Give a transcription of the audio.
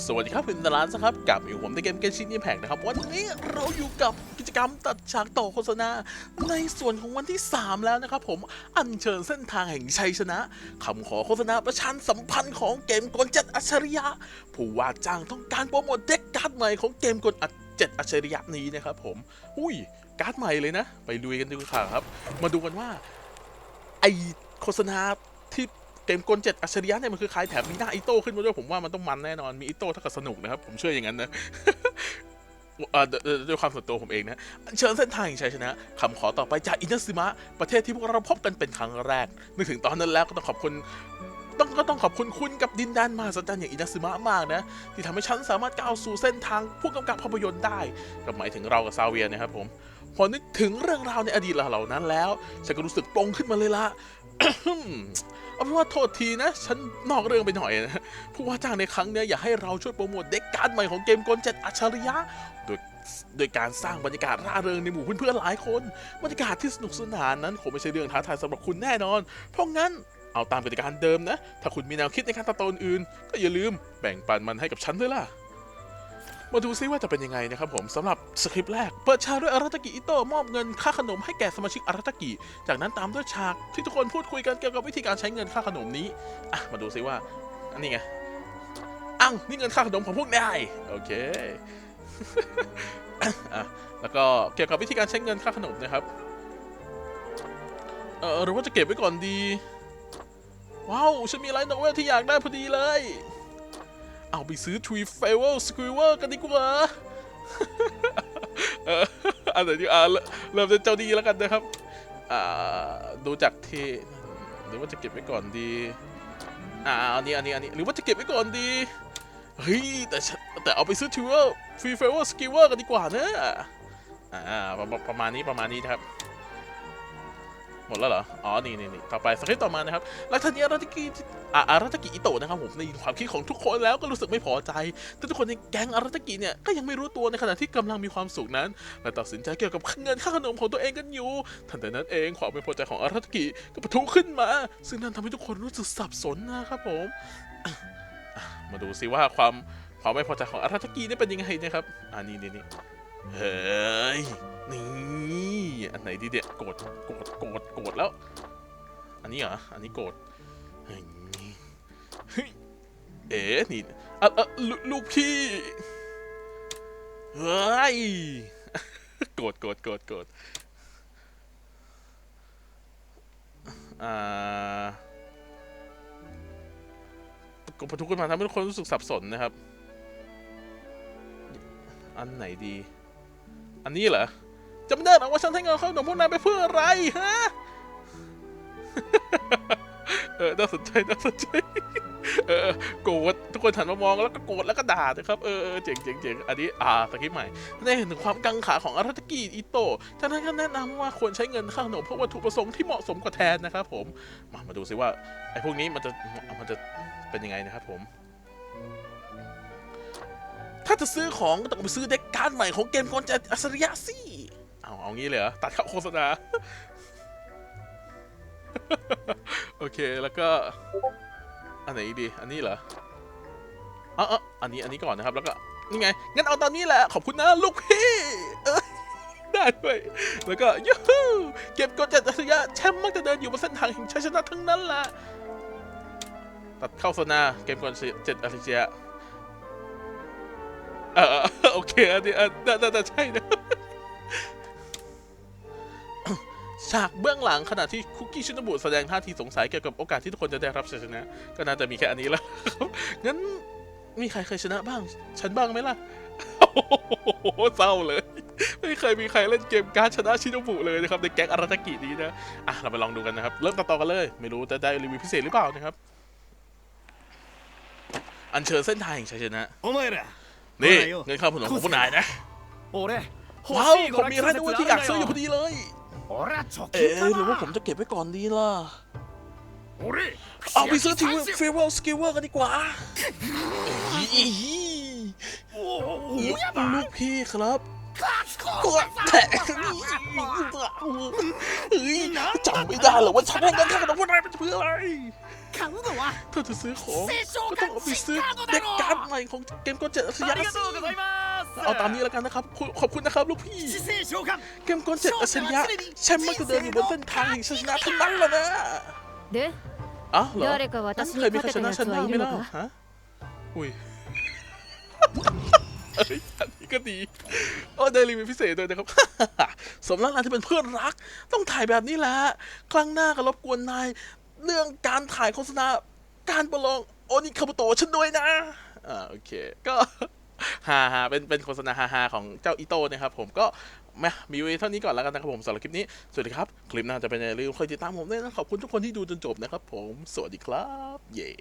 สวัสดีครับคุณตลานนะครับกับอยู่ผมในเกมเกมชิน i แพกนะครับ วันนี้เราอยู่กับกิจกรรมตัดฉากต่อโฆษณา ในส่วนของวันที่ 3 แล้วนะครับผมอัญเชิญเส้นทางแห่งชัยชนะคำขอโฆษณาประชันสัมพันธ์ของเกมกลจ็ดอัจฉริยะ ผู้ว่าจ้างต้องการโปรโมทเด็กการ์ดใหม่ของเกมกลอัจเจ็ดอัจฉริยะนี้นะครับผมอุ้ยการ์ดใหม่เลยนะ ไปลุยกันดีกว่าครับ มาดูกันว่าไอโฆษณาที่ เกมกลเจ็ดอัจฉริยะเนี่ยมันคือใครแถมมีหน้าอิโต้ขึ้นมาด้วยผมว่ามันต้องมันแน่นอนมีอิโต้เท่ากับสนุกนะครับผมเชื่ออย่างนั้นนะเอ่อด้วยความส่วนตัวผมเองนะเชิญเส้นทางแห่งชัยชนะคำขอต่อไปจากอินาซึมะประเทศที่พวกเราพบกันเป็นครั้งแรกนึกถึงตอนนั้นแล้วก็ต้องขอบคุณต้องก็ต้องขอบคุณคุณกับดินแดนมหัศจรรย์อย่างอินาซึมะมากนะ ที่ทำให้ฉันสามารถก้าวสู่เส้นทางผู้กำกับภาพยนตร์ได้ก็หมายถึงเรากับซาเวียนะครับผม พอนึกถึงเรื่องราวในอดีตเหล่านั้นแล้ว ฉันก็รู้สึกตรงขึ้นมาเลยละเอาเป็นว่าโทษทีนะ ฉันนอกเรื่องไปหน่อยนะ ผู้ว่าจ้างในครั้งนี้อยากให้เราช่วยโปรโมทเด็กการ์ดใหม่ของเกมกลเจ็ดอัจฉริยะโดยโดยการสร้างบรรยากาศร่าเริงในหมู่เพื่อนๆหลายคนบรรยากาศที่สนุกสนานนั้นคงไม่ใช่เรื่องท้าทายสำหรับคุณแน่นอน เพราะงั้นเอาตามกติกาเดิมนะ ถ้าคุณมีแนวคิดในการตัดตอนอื่น ก็อย่าลืมแบ่งปันมันให้กับฉันด้วยล่ะ มาดูซิว่าจะเป็นยังไงนะครับผมสำหรับสคริปต์แรก เปิดฉากด้วยอาราตกิอิโตะมอบเงินค่าขนมให้แก่สมาชิกอาราตกิ จากนั้นตามด้วยฉากที่ทุกคนพูดคุยกันเกี่ยวกับวิธีการใช้เงินค่าขนมนี้อะมาดูซิว่าอันนี้ไงอ้าวนี่เงินค่าขนมของพวกนายโอเคอะแล้วก็เกี่ยวกับวิธีการใช้เงินค่าขนมนะครับเออหรือว่าจะเก็บไว้ก่อนดี ว้าวฉันมีไลน์โนเวลที่อยากได้พอดีเลย เอาไปซื้อ Tree f a v o r Squiver กันดีกว่าเอออันไหนดีอ่าเริ่มเริ่มจากเจ้าดีแล้วกันนะครับ อ่า ดูจากเทหรือว่าจะเก็บไว้ก่อนดี อ่า อันนี้ อันนี้ อันนี้ หรือว่าจะเก็บไว้ก่อนดี เฮ้ย แต่แต่เอาไปซื้อ Tree Free f a v o r Squiver กันดีกว่านะ อ่า ประมาณนี้ ประมาณนี้นะครับ มดแล้วเหรอ อ๋อ นี่นี่นี่ต่อไปสคริปต์ต่อมานะครับลักษณะอาราตากิอาอาราตากิอิโตะนะครับผมในความคิดของทุกคนแล้วก็รู้สึกไม่พอใจ แต่ทุกคนในแก๊งอาราตากิเนี่ยก็ยังไม่รู้ตัวในขณะที่กำลังมีความสุขนั้นและตัดสินใจเกี่ยวกับเงินค่าขนมของตัวเองกันอยู่ ทันใดนั้นเองความไม่พอใจของอาราตากิก็ปะทุขึ้นมา ซึ่งนั่นทำให้ทุกคนรู้สึกสับสนนะครับผม มาดูซิว่าความความไม่พอใจของอาราตากินี่เป็นยังไงนะครับ อ่านี่นี่นี่ เฮ้ย นี่ อันไหนดีเดี่ยโกรธโกรธโกรธโกรธแล้ว อันนี้เหรอ อันนี้โกรธเฮ้ยเอ๋นี่อะอะลูลูกพี่ เฮ้ย โกรธโกรธโกรธโกรธอ่าก็ทุกคนมาทำให้ทุกคนรู้สึกสับสนนะครับ อันไหนดี อันนี้เหรอจำไม่ได้หรอว่าฉันให้เงินเขาหนุ่มพวกนายไปเพื่ออะไรฮะเออน่าสนใจน่าสนใจเออโกรธทุกคนหันมามองแล้วก็โกรธแล้วก็ด่านะครับเออเจ๋งเจ๋งเจ๋งอันนี้อ่าสคริปต์ใหม่ได้เห็นถึงความกังขาของอาราตากิอิโตะจากนั้นก็แนะนำว่าควรใช้เงินค่าขนมเพื่อวัตถุประสงค์ที่เหมาะสมกว่าแทนนะครับผมมามาดูซิว่าไอ้พวกนี้มันจะมันจะเป็นยังไงนะครับผม ถ้าจะซื้อของก็ต้องไปซื้อเด็กการ์ดใหม่ของเกมกลจะอัจฉริยะสิ เอาเอางี้เลยเหรอ ตัดเข้าโฆษณา โอเค แล้วก็ อันไหนดี อันนี้เหรออ๋ออันนี้ อันนี้ก่อนนะครับ แล้วก็ นี่ไง งั้นเอาตอนนี้แหละ ขอบคุณนะ ลูกพี่เอ้ยได้ด้วย แล้วก็ยูฮูเก็บกดจัดอัจฉริยะแชมป์มักจะเดินอยู่บนเส้นทางแห่งชัยชนะทั้งนั้นแหละ ตัดเข้าโฆษณา เกมกลเจ็ดอัจฉริยะ โอเคอันนี้น่าจะใช่นะฉากเบื้องหลังขณะที่คุกกี้ชินบุแสดงท่าทีสงสัยเกี่ยวกับโอกาสที่ทุกคนจะได้รับชัยชนะ ก็น่าจะมีแค่อันนี้แล้วงั้นมีใครเคยชนะบ้าง ฉันบ้างไหมล่ะโอ้โหเศร้าเลย ไม่เคยมีใครเล่นเกมการชนะชินบุเลยนะครับในแก๊งอาราตากินี้นะอะเราไปลองดูกันนะครับ เริ่มต่อกันเลย ไม่รู้จะได้รีวิวพิเศษหรือเปล่านะครับอันเชิญเส้นทางแห่งชัยชนะโอ้ไม่ล่ะ นี่เงินค่าขนมของผู้นายนะว้าวผมมีอะไรด้วยที่อยากซื้ออยู่พอดีเลย เอ๊ะหรือว่าผมจะเก็บไว้ก่อนดีล่ะ เอาไปซื้อทีเฟเวลสกิลเวอร์กันดีกว่าลูกพี่ครับ เวดแผลจำไม่ได้หรอกว่าฉันให้เงินค่าขนมพวกนายเป็นเพื่ออะไรเพื่อจะซื้อของก็ต้องเอาไปซื้อเด็กการ์ดใหม่ของเกมโกเจ็ดอัศยาสิเอาตามนี้แล้วกันนะครับ ขอบคุณนะครับลูกพี่ เกมคอนเจ็ดอัศยะฉันมักจะเดินอยู่บนเส้นทางแห่งชัยชนะทั้งนั้นเลยนะเด้ออ๋อเหรอเคยมีใครชนะฉันบ้างไหมล่ะฮะอุ้ย เอ้ยอันนี้ก็ดีโอ้ได้รีวิวพิเศษด้วยนะครับ สมแล้วนะที่เป็นเพื่อนรัก ต้องถ่ายแบบนี้แหละ ครั้งหน้าก็รบกวนนายเรื่องการถ่ายโฆษณาการประลองโอนิคาบุโตะฉันด้วยนะ อ่าโอเค ก็ฮาฮาเป็นเป็นโฆษณาฮาฮาของเจ้าอิโต้นะครับผมก็มามีไว้เท่านี้ก่อนแล้วกันนะครับผมสำหรับคลิปนี้ สวัสดีครับ คลิปหน้าจะเป็นยังไงอย่าลืมคอยติดตามผมด้วยนะ ขอบคุณทุกคนที่ดูจนจบนะครับผม สวัสดีครับ เย้